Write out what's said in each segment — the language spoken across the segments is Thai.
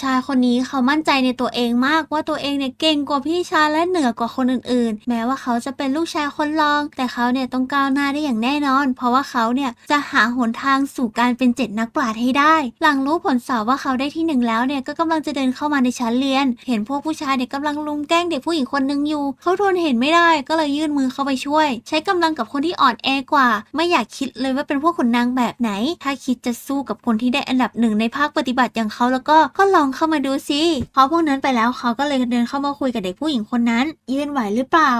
ชายคนนี้เขามั่นใจในตัวเองมากว่าตัวเองเนี่ยเก่งกว่าพี่ชายและเหนือกว่าคนอื่นๆ แม้ว่าเขาจะเป็นลูกชายคนรอง แต่เขาเนี่ยต้องก้าวหน้าได้อย่างแน่นอน เพราะว่าเขาเนี่ยจะหาหนทางสู่การเป็นเจ็ดนักปราชญ์ให้ได้ หลังรู้ผลสอบว่าเขาได้ที่หนึ่งแล้วเนี่ยก็กำลังจะเดินเข้ามาในชั้นเรียน เห็นพวกผู้ชายเนี่ยกำลังลุมแกล้งเด็กผู้หญิงคนหนึ่งอยู่ เขาทนเห็นไม่ได้ก็เลยยื่นมือเข้าไปช่วย ใช้กำลังกับคนที่อ่อนแอกว่า ไม่อยากคิดเลยว่าเป็นพวกขุนนางแบบไหน ถ้าคิดจะสู้กับคนที่ได้อันดับหนึ่งในภาคปฏิบัติอย่างเขาแล้วก็ก็ลองเข้ามาดูสิพอพวกนั้นไปแล้วเขาก็เลยเดินเข้ามาคุยกับเด็กผู้หญิงคนนั้น ยืนไหวหรือเปล่า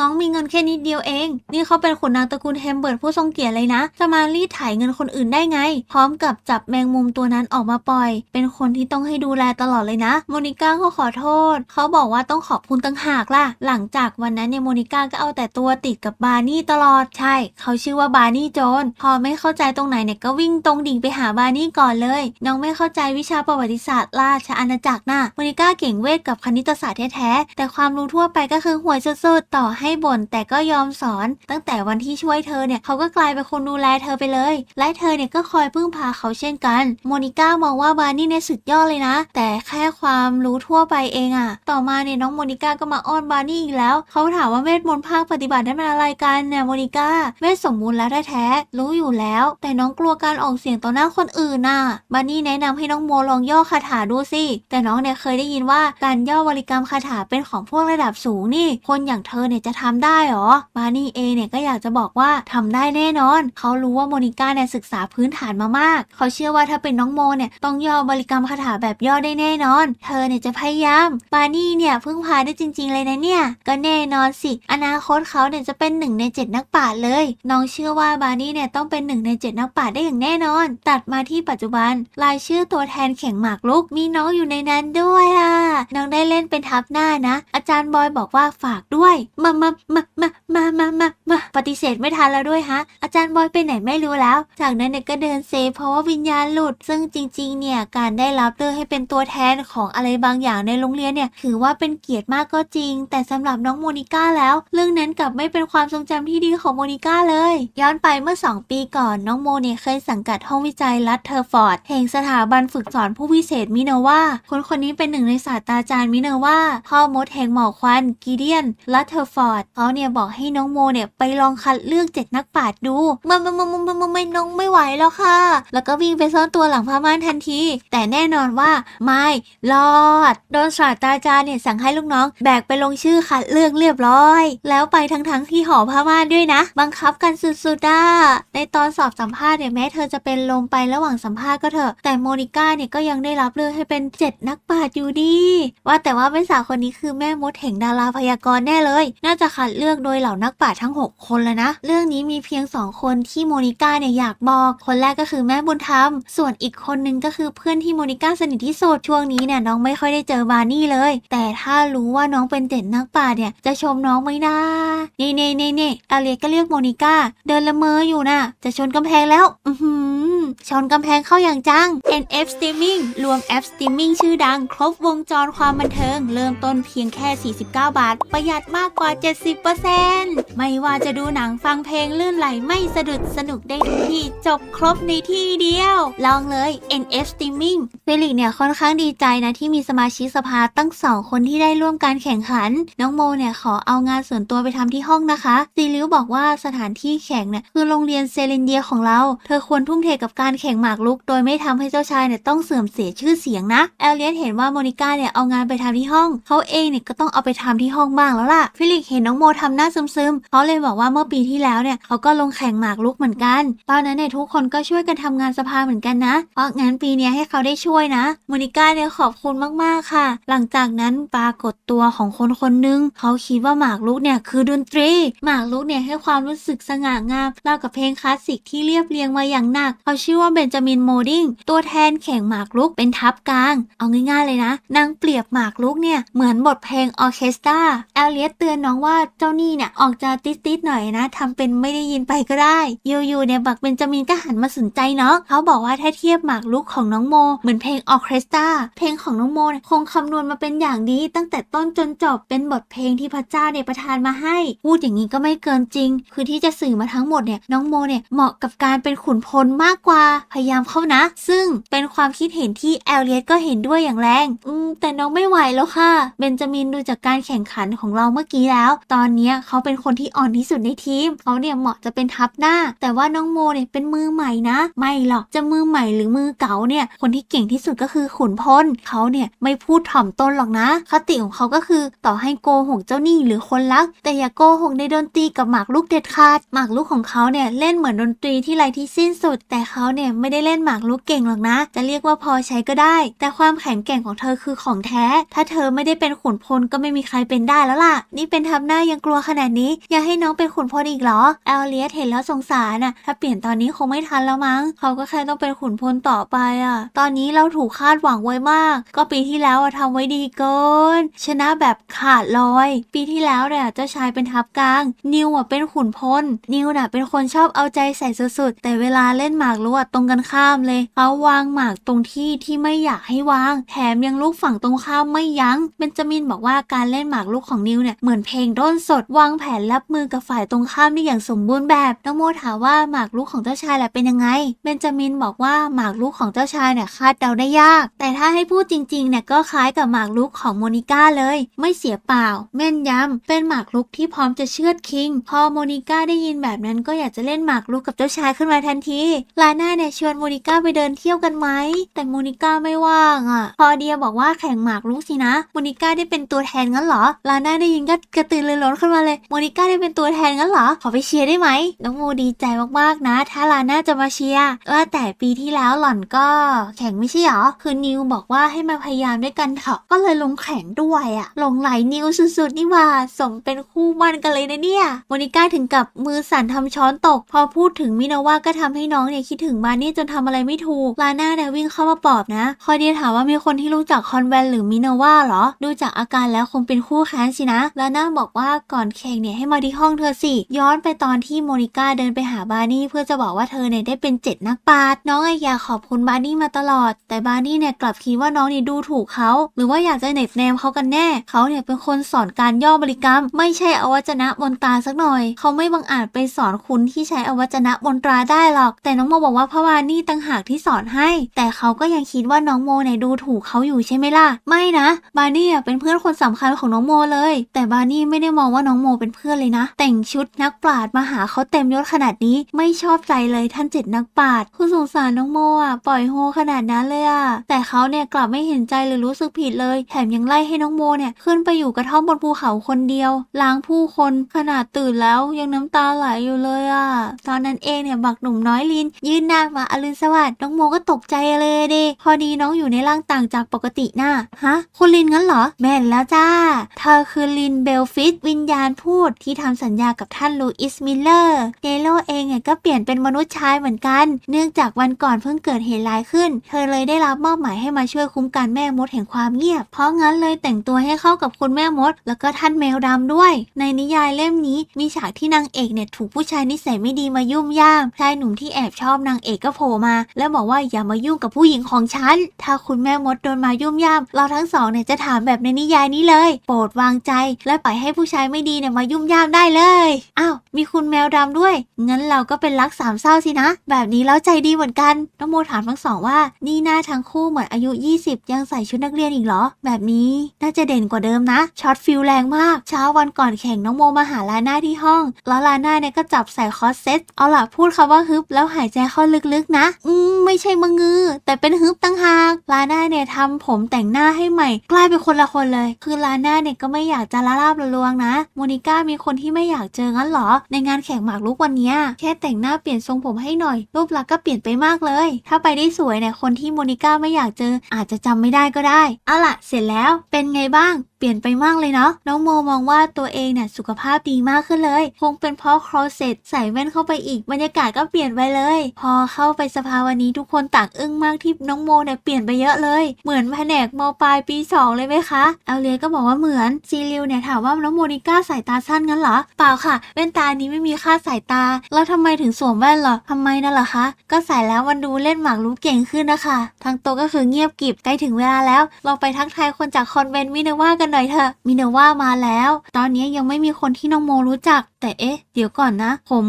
น้องมีเงินแค่นิดเดียวเอง นี่เขาเป็นขุนนางตระกูลเฮมเบิร์ตผู้ทรงเกียรติเลยนะ จะมารีดไถเงินคนอื่นได้ไง พร้อมกับจับแมงมุมตัวนั้นออกมาปล่อย เป็นคนที่ต้องให้ดูแลตลอดเลยนะโมนิก้าก็ขอโทษ เขาบอกว่าต้องขอบคุณตั้งหากล่ะ หลังจากวันนั้นเนี่ยโมนิก้าก็เอาแต่ตัวติดกับบาร์นี่ตลอด ใช่ เขาชื่อว่าบาร์นี่โจน พอไม่เข้าใจตรงไหนเนี่ยก็วิ่งตรงดิ่งไปหาบาร์นี่ก่อนเลย น้องไม่เข้าใจวิชาประวัติศาสตร์ราชอาณาจักรน่ะโมนิก้าเก่งเวทกับคณิตศาสตร์แท้ๆ แต่ความรู้ทั่วไปก็คือห่วยสุดๆ ต่อให้บ่นแต่ก็ยอมสอน ตั้งแต่วันที่ช่วยเธอเนี่ยเขาก็กลายเป็นคนดูแลเธอไปเลย และเธอเนี่ยก็คอยพึ่งพาเขาเช่นกัน โมนิก้ามองว่าบาร์นี่เนี่ยสุดยอดเลยนะ แต่แค่ความรู้ทั่วไปเองอะต่อมาเนี่ยน้องโมนิก้าก็มาอ้อนบาร์นี่อีกแล้ว เขาถามว่าเวทมนต์ภาคปฏิบัตินั้นเป็นอะไรกันเนี่ยโมนิก้าเวทสมบูรณ์แล้วแท้ๆรู้อยู่แล้ว แต่น้องกลัวการออกเสียงต่อหน้าคนอื่นน่ะบาร์นี่แนะนำให้น้องโมลองย่อคาถาดูสิ แต่น้องเนี่ยเคยได้ยินว่าการย่อบริกรรมคาถาเป็นของพวกระดับสูงนี่ คนอย่างเธอเนี่ยจะทำได้หรอบาร์นี่เองเนี่ยก็อยากจะบอกว่าทำได้แน่นอน เขารู้ว่าโมนิก้าเนี่ยศึกษาพื้นฐานมามาก เขาเชื่อว่าถ้าเป็นน้องโมเนี่ยต้องย่อบริกรรมคาถาแบบย่อได้แน่นอน เธอเนี่ยจะพยายามบาร์นี่เนี่ยพึ่งพาได้จริง ๆ เลยนะเนี่ย ก็แน่นอนสิ อนาคตเขาเนี่ยจะเป็นหนึ่งในเจ็ดนักปราชญ์เลย น้องเชื่อว่าบาร์นี่เนี่ยต้องเป็นหนึ่งในเจ็ดนักปราชญ์ได้อย่างแน่นอน ตัดมาที่ปัจจุบัน รายชื่อตัวแทนแข่งหมากรุกมีน้องอยู่ในนั้นด้วยอะ น้องได้เล่นเป็นทับหน้านะ อาจารย์บอยบอกว่าฝากด้วย มามามามามามามามาปฏิเสธไม่ทันแล้วด้วยฮะ อาจารย์บอยไปไหนไม่รู้แล้ว จากนั้นเนี่ยก็เดินเซเพราะว่าวิญญาณหลุด ซึ่งจริง ๆ เนี่ยการได้รับเลือกให้เป็นตัวแทนของอะไรบางอย่างในโรงเรียนเนี่ยถือว่าเป็นเกียรติมากก็จริง แต่สำหรับน้องโมนิก้าแล้ว เรื่องนั้นกลับไม่เป็นความทรงจำที่ดีของโมนิก้าเลย ย้อนไปเมื่อ 2 ปีก่อนน้องโมเนี่ยเคยสังกัดห้องวิจัยรัฐเทอร์ฟอร์ดแห่งสถาบันฝึกสอนผู้พิเศษมิเนวาคนคนนี้เป็นหนึ่งในศาสตราจารย์มิเนวาพ่อมดแห่งหมอกควันกีเดียนรัฐเทอร์ฟอร์ดเขาเนี่ยบอกให้น้องโมเนี่ยไปลองคัดเลือกเจ็ดนักปราชญ์ดูมันมันมันมันมันไม่น้องไม่ไหวแล้วค่ะ แล้วก็วิ่งไปซ่อนตัวหลังผ้าม่านทันที แต่แน่นอนว่าไม่รอดโดนศาสตราจารย์เนี่ยสั่งให้ลูกน้อง แบกไปลงชื่อคัดเลือกเรียบร้อย แล้วไปทั้งทั้งๆที่หอผ้าม่านด้วยนะ บังคับกันสุดๆอะในตอนสอบสัมภาษณ์เนี่ยแม้เธอจะเป็นลมไประหว่างสัมภาษณ์ก็เถอะแต่โมนิก้าเนี่ยก็ยังได้รับเลือกให้เป็นเจ็ดนักปราชญ์อยู่ดีว่าแต่ว่าเป็นสาวคนนี้คือแม่มดแห่งดาราพยากรณ์แน่เลย น่าจะคัดเลือกโดยเหล่านักปราชญ์ทั้ง 6 คนแล้วนะ เรื่องนี้มีเพียง 2 คนที่โมนิก้าเนี่ยอยากบอก คนแรกก็คือแม่บุญธรรม ส่วนอีกคนนึงก็คือเพื่อนที่โมนิก้าสนิทที่สุดช่วงนี้เนี่ยน้องไม่ค่อยได้เจอบาร์นี่เลย แต่ถ้ารู้ว่าน้องเป็นเจ็ดนักปราชญ์เนี่ยจะชมน้องไหมนะเน่เน่เน่เน่อาเลียก็เรียกโมนิก้าเดินละเมออยู่น่ะ จะชนกำแพงแล้ว อือหือ ชนกำแพงเข้าอย่างจัง NF Streaming รวมแอป Streaming ชื่อดัง ครบวงจรความบันเทิง เริ่มต้นเพียงแค่ 49 บาท ประหยัดมากกว่า 70%ไม่ว่าจะดูหนังฟังเพลงลื่นไหลไม่สะดุดสนุกได้ทุกที่จบครบในที่เดียว ลองเลย NF Streaming เฟลิกเนี่ยค่อนข้างดีใจนะที่มีสมาชิกสภาตั้งสองคนที่ได้ร่วมการแข่งขัน น้องโมเนี่ยขอเอางานส่วนตัวไปทำที่ห้องนะคะซีริวบอกว่าสถานที่แข่งเนี่ยคือโรงเรียนเซเลนเดียของเรา เธอควรทุ่มเทกับการแข่งหมากรุก โดยไม่ทำให้เจ้าชายเนี่ยต้องเสื่อมเสียชื่อเสียงนะแอลเลียนเห็นว่าโมนิก้าเนี่ยเอางานไปทำที่ห้องเขาเองเนี่ยก็ต้องเอาไปทำที่ห้องบ้างแล้วล่ะฟิลิกเห็นน้องโมทำหน้าซึมๆเขาเลยบอกว่าเมื่อปีที่แล้วเนี่ยเขาก็ลงแข่งหมากรุกเหมือนกัน ตอนนั้นเนี่ยทุกคนก็ช่วยกันทำงานสภาเหมือนกันนะ เพราะงั้นปีนี้ให้เขาได้ช่วยนะโมนิก้าเนี่ยขอบคุณมากๆค่ะ หลังจากนั้นปรากฏตัวของคนคนหนึงเขาคิดว่าหมากรุกเนี่ยคือดนตรี หมากรุกเนี่ยให้ความรู้สึกสง่างามเล่ากับเพลงคลาสสิกที่เรียบเรียงมาอย่างหนักเขาชื่อว่าเบนจามินโมดิงตัวแทนแข่งหมากรุกเป็นทัพกลาง เอาง่ายๆเลยนะ นางเปรียบหมากรุกเนี่ย เหมือนบทเพลงออเคสตราแอลเลียสเตือนน้องว่าเจ้านี่เนี่ยออกจะติดๆหน่อยนะทำเป็นไม่ได้ยินไปก็ได้ยูๆเนี่ยบักเบนจามินก็หันมาสนใจเนาะเขาบอกว่าถ้าเทียบหมากรุกของน้องโม เหมือนเพลงออเคสตราเพลงของน้องโมคงคำนวณมาเป็นอย่างดีตั้งแต่ต้นจนจบเป็นบทเพลงที่พระเจ้าเนี่ยประทานมาให้ พูดอย่างนี้ก็ไม่เกินจริง คือที่จะสื่อมาทั้งหมดเนี่ยน้องโมเนี่ยเหมาะกับการเป็นขุนพลมากกว่าว่าพยายามเข้านะ ซึ่งเป็นความคิดเห็นที่แอลเลียตก็เห็นด้วยอย่างแรง อืม แต่น้องไม่ไหวแล้วค่ะ เบนจามินดูจากการแข่งขันของเราเมื่อกี้แล้ว ตอนเนี้ยเขาเป็นคนที่อ่อนที่สุดในทีม เขาเนี่ยเหมาะจะเป็นทัพหน้า แต่ว่าน้องโมเนี่ยเป็นมือใหม่นะ ไม่หรอก จะมือใหม่หรือมือเก่าเนี่ย คนที่เก่งที่สุดก็คือขุนพล เขาเนี่ยไม่พูดถ่อมตนหรอกนะ คติของเขาก็คือต่อให้โกหกเจ้าหนี้หรือคนรัก แต่อย่าโกหกในดนตรีกับหมากรุกเด็ดขาด หมากรุกของเขาเนี่ยเล่นเหมือนดนตรีที่ไรที่สิ้นสุด แต่เขาเนี่ยไม่ได้เล่นหมากรุกเก่งหรอกนะ จะเรียกว่าพอใช้ก็ได้ แต่ความแข็งแกร่งของเธอคือของแท้ ถ้าเธอไม่ได้เป็นขุนพลก็ไม่มีใครเป็นได้แล้วล่ะ นี่เป็นทับหน้ายังกลัวขนาดนี้ อย่าให้น้องเป็นขุนพลอีกหรอแอลเลียสเห็นแล้วสงสารน่ะถ้าเปลี่ยนตอนนี้คงไม่ทันแล้วมั้ง เขาก็แค่ต้องเป็นขุนพลต่อไปอะ ตอนนี้เราถูกคาดหวังไว้มาก ก็ปีที่แล้วอะทำไว้ดีเกินชนะแบบขาดลอย ปีที่แล้วเนี่ยเจ้าชายเป็นทัพกลาง นิวอะเป็นขุนพลนิวน่ะเป็นคนชอบเอาใจใส่สุดๆแต่เวลาเล่นหมากรุกอะตรงกันข้ามเลย เขาวางหมากตรงที่ที่ไม่อยากให้วาง แถมยังลูกฝั่งตรงข้ามไม่ยัง้ง เบนจามินบอกว่าการเล่นหมากรุกของนิวเนี่ยเหมือนเพลงด้นสดวางแผนรับมือกับฝ่ายตรงข้ามได้อย่างสมบูรณ์แบบน้องโมถามว่าหมากรุกของเจ้าชายแหละเป็นยังไง เบนจามินบอกว่าหมากรุกของเจ้าชายเนี่ยคาดเดาได้ยาก แต่ถ้าให้พูดจริงๆเนี่ยก็คล้ายกับหมากรุกของโมนิก้าเลย ไม่เสียเปล่า แม่นยำเป็นหมากรุกที่พร้อมจะเชือดคิง พอโมนิก้าได้ยินแบบนั้นก็อยากจะเล่นหมากรุกกับเจ้าชายขึ้นมาทันทีลาน่าเนี่ยชวนโมนิก้าไปเดินเที่ยวกันไหม แต่โมนิก้าไม่ว่างอะ พอเดียบอกว่าแข่งหมากรุกสินะ โมนิก้าได้เป็นตัวแทนงั้นเหรอ ลาน่าได้ยินก็กระตือรือร้นขึ้นมาเลย โมนิก้าได้เป็นตัวแทนงั้นเหรอ ขอไปเชียร์ได้ไหม น้องโมดีใจมากๆนะ ถ้าลาน่าจะมาเชียร์ว่าแต่ปีที่แล้วหล่อนก็แข่งไม่ใช่เหรอ คือนิวบอกว่าให้มาพยายามด้วยกันเถอะ ก็เลยลงแข่งด้วยอะหลงไหลนิวสุดๆนี่ว่า สมเป็นคู่มั่นกันเลยนะเนี่ย โมนิก้าถึงกับมือสั่นทำช้อนตก พอพูดถึงมินาว่าก็ทำให้น้องเนี่ยคิดถึงบาร์นี่จนทำอะไรไม่ถูก ลาน่าเนี่ยวิ่งเข้ามาปลอบนะ คอยเดียถามว่ามีคนที่รู้จักคอนแวนหรือมินาว่าเหรอ ดูจากอาการแล้วคงเป็นคู่แค้นสินะ ลาน่าบอกว่าก่อนแข่งเนี่ยให้มาที่ห้องเธอสิ ย้อนไปตอนที่โมนิก้าเดินไปหาบาร์นี่เพื่อจะบอกว่าเธอเนี่ยได้เป็นเจ็ดนักปราชญ์น้องไออยากขอบคุณบาร์นี่มาตลอด แต่บาร์นี่เนี่ยกลับคิดว่าน้องนี่ดูถูกเขา หรือว่าอยากจะเหน็บแนมเขากันแน่ เขาเนี่ยเป็นคนสอนการย่อบริกรรม ไม่ใช่อวัจนะบนตาสักหน่อย เขาไม่บังอาจไปสอนคุณที่ใช้อวัจนะบนตราได้หรอก แต่น้องโมบอกว่าพระวานี่ต่างหากที่สอนให้ แต่เขาก็ยังคิดว่าน้องโมเนี่ยดูถูกเขาอยู่ใช่ไหมล่ะ ไม่นะ บาร์นี่อะเป็นเพื่อนคนสำคัญของน้องโมเลย แต่บาร์นี่ไม่ได้มองว่าน้องโมเป็นเพื่อนเลยนะ แต่งชุดนักปราชญ์มาหาเขาเต็มยศขนาดนี้ ไม่ชอบใจเลยท่านเจ็ดนักปราชญ์คุณสงสารน้องโมอะปล่อยโฮขนาดนั้นเลยอะ แต่เขาเนี่ยกลับไม่เห็นใจหรือรู้สึกผิดเลย แถมยังไล่ให้น้องโมเนี่ยขึ้นไปอยู่กระท่อมบนภูเขาคนเดียว ล้างผู้คนขนาดตื่นแล้วยังน้ำตาไหลอยู่เลยอะ ตอนนั้นเองเนี่ยบักหนุ่มน้อยลินยืนน้ามาอรุณสวัสดิ์น้องโมก็ตกใจเลยเดิพอดีน้องอยู่ในร่างต่างจากปกติน่ะฮะคุณลินงั้นเหรอ แม่นแล้วจ้า เธอคือลินเบลฟิตวิญญาณพูดที่ทำสัญญากับท่านลูอิสมิลเลอร์เนโลเองเนี่ยก็เปลี่ยนเป็นมนุษย์ชายเหมือนกัน เนื่องจากวันก่อนเพิ่งเกิดเหตุร้ายขึ้น เธอเลยได้รับมอบหมายให้มาช่วยคุ้มกันแม่มดแห่งความเงียบ เพราะงั้นเลยแต่งตัวให้เข้ากับคุณแม่มด แล้วก็ท่านแมวดำด้วย ในนิยายเล่มนี้มีฉากที่นางเอกเนี่ยถูกผู้ชายนิสัยไม่ดีมายุ่มย่ามชายหนุ่มที่แอบชอบนางเอกก็โผล่มา แล้วบอกว่าอย่ามายุ่งกับผู้หญิงของฉัน ถ้าคุณแม่มดโดนมายุ่มย่าม เราทั้งสองเนี่ยจะถามแบบในนิยายนี้เลย โปรดวางใจ และปล่อยให้ผู้ชายไม่ดีเนี่ยมายุ่มย่ามได้เลย อ้าว มีคุณแมวดำด้วย งั้นเราก็เป็นรักสามเศร้าสินะ แบบนี้แล้วใจดีเหมือนกัน น้องโมถามทั้งสองว่า นี่หน้าทั้งคู่เหมือนอายุ 20 ยังใส่ชุดนักเรียนอีกเหรอ แบบนี้น่าจะเด่นกว่าเดิมนะ ช็อตฟิลแรงมาก เช้าวันก่อนแข่งน้องโมมาหาลาน่าที่ห้อง แล้วลาน่าเนี่ยก็จับใส่คอสเซ็ต เอาล่ะพูดคำว่าฮึบแล้วหายใจเข้าลึกๆนะ อืมไม่ใช่มืองือ แต่เป็นฮึบตั้งหากลาน่าเนี่ยทำผมแต่งหน้าให้ใหม่ กลายเป็นคนละคนเลย คือลาน่าเนี่ยก็ไม่อยากจะละลาบละลวงนะโมนิก้ามีคนที่ไม่อยากเจองั้นเหรอ ในงานแข่งหมากรุกวันนี้แค่แต่งหน้าเปลี่ยนทรงผมให้หน่อย รูปลักษณ์ก็เปลี่ยนไปมากเลย ถ้าไปได้สวยเนี่ยคนที่โมนิก้าไม่อยากเจอ อาจจะจำไม่ได้ก็ได้ เอาล่ะ เสร็จแล้วเป็นไงบ้าง ปลี่ยนไปมากเลยเนาะน้องโมมองว่าตัวเองเนี่ยสุขภาพดีมากขึ้นเลย คงเป็นเพราะครอเสร็จใส่แว่นเข้าไปอีกบรรยากาศก็เปลี่ยนไปเลย พอเข้าไปสภาวันนี้ทุกคนต่างอึ้งมากที่น้องโมเนี่ยเปลี่ยนไปเยอะเลย เหมือนแผนกมปลายปีสองเลยไหมคะเอาเลียก็บอกว่าเหมือนซีริวเนี่ยถามว่าน้องโมนิก้าสายตาสั้นงั้นเหรอเปล่าค่ะแว่นตานี้ไม่มีค่าสายตา แล้วทำไมถึงสวมแว่นเหรอทำไมนั่นเหรอคะก็ใส่แล้วมันดูเล่นหมากรุกเก่งขึ้นนะคะทางโตก็คือเงียบกิบใกล้ถึงเวลาแล้วเราไปทักทายคนจากคอนเวนต์มิเนว่ากันหน่อยเถอะมิเนว่ามาแล้ว ตอนนี้ยังไม่มีคนที่น้องโมรู้จัก แต่เอ๊ะ เดี๋ยวก่อนนะ ผม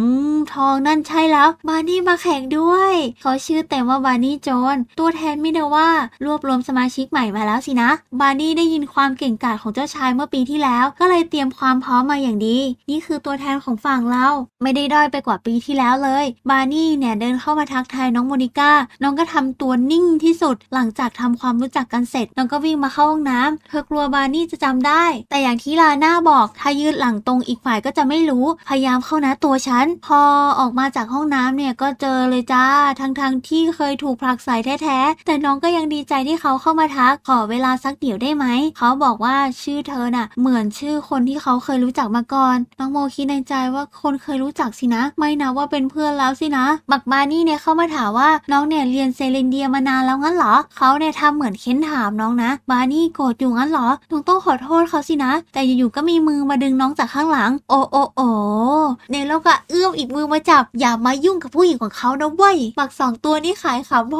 ทองนั่นใช่แล้ว บาร์นี่มาแข่งด้วย เขาชื่อเต็มว่าบาร์นี่โจน ตัวแทนมิเดว่ารวบรวมสมาชิกใหม่มาแล้วสินะ บาร์นี่ได้ยินความเก่งกาจของเจ้าชายเมื่อปีที่แล้ว ก็เลยเตรียมความพร้อมมาอย่างดี นี่คือตัวแทนของฝั่งเรา ไม่ได้ด้อยไปกว่าปีที่แล้วเลย บาร์นี่เนี่ยเดินเข้ามาทักทายน้องโมนิก้า น้องก็ทำตัวนิ่งที่สุด หลังจากทำความรู้จักกันเสร็จ น้องก็วิ่งมาเข้าห้องน้ำเธอกลัวบาร์นี่จะจำได้ แต่อย่างที่ลาน่าบอกถ้ายืดหลังตรงอีกฝ่ายก็จะไม่รู้ พยายามเข้านะตัวฉัน พอออกมาจากห้องน้ำเนี่ยก็เจอเลยจ้า ทั้งๆทที่เคยถูกผลักใส่แท้ๆ แต่น้องก็ยังดีใจที่เขาเข้ามาทัก ขอเวลาสักเดี๋ยวได้ไหม เขาบอกว่าชื่อเธอน่ะ เหมือนชื่อคนที่เขาเคยรู้จักมาก่อน น้องโมคิดในใจว่าคนเคยรู้จักสินะ ไม่นะว่าเป็นเพื่อนแล้วสินะ บักบานี่เนี่ยเข้ามาถามว่าน้องเนี่ยเรียนเซเลนเดียมานานแล้วงั้นเหรอ เขาเนี่ยทำเหมือนเค้นถามน้องนะ บานี่โกรธอยู่งั้นเหรอน้องตองขอโทษเขาสินะ แต่อยู่ๆก็มีมือมาดึงน้องจากข้างหลัง โอโอโอเนโลก็เอื้อมอีกมือมาจับ อย่ามายุ่งกับผู้หญิงของเขานะเว้ยบักสองตัวนี่ขายขำโพ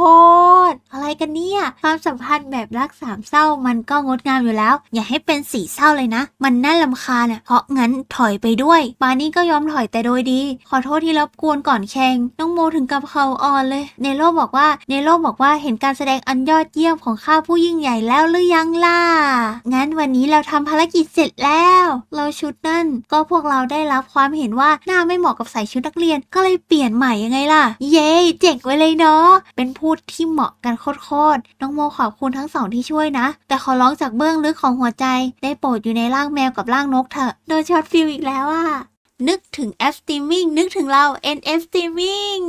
ดอะไรกันเนี่ยความสัมพันธ์แบบรักสามเศร้ามันก็งดงามอยู่แล้ว อย่าให้เป็นสี่เศร้าเลยนะ มันน่าลำคาญอะเพราะงั้นถอยไปด้วยบานี่ก็ยอมถอยแต่โดยดี ขอโทษที่รบกวนก่อนแข่งน้องโมถึงกับเขาอ่อนเลยเนโรบอกว่าเนโรบอกว่าเห็นการแสดงอันยอดเยี่ยมของข้าผู้ยิ่งใหญ่แล้วหรือยังล่ะงั้นวันนี้เราทำภารกิจเสร็จแล้ว เราชุดนั่นก็พวกเราได้รับความเห็นว่าหน้าไม่เหมาะกับใส่ชุดนักเรียนก็เลยเปลี่ยนใหม่ยังไงล่ะ เย้เจ๋งไว้เลยเนาะเป็นพูดที่เหมาะกันโคตรๆน้องโมขอบคุณทั้งสองที่ช่วยนะ แต่ขอร้องจากเบื้องลึกของหัวใจ ได้โปรดอยู่ในร่างแมวกับร่างนกเถอะโดยช็อตฟิลอีกแล้วอะนึกถึงแอปสตรีมมิ่งนึกถึงเรา NF Streaming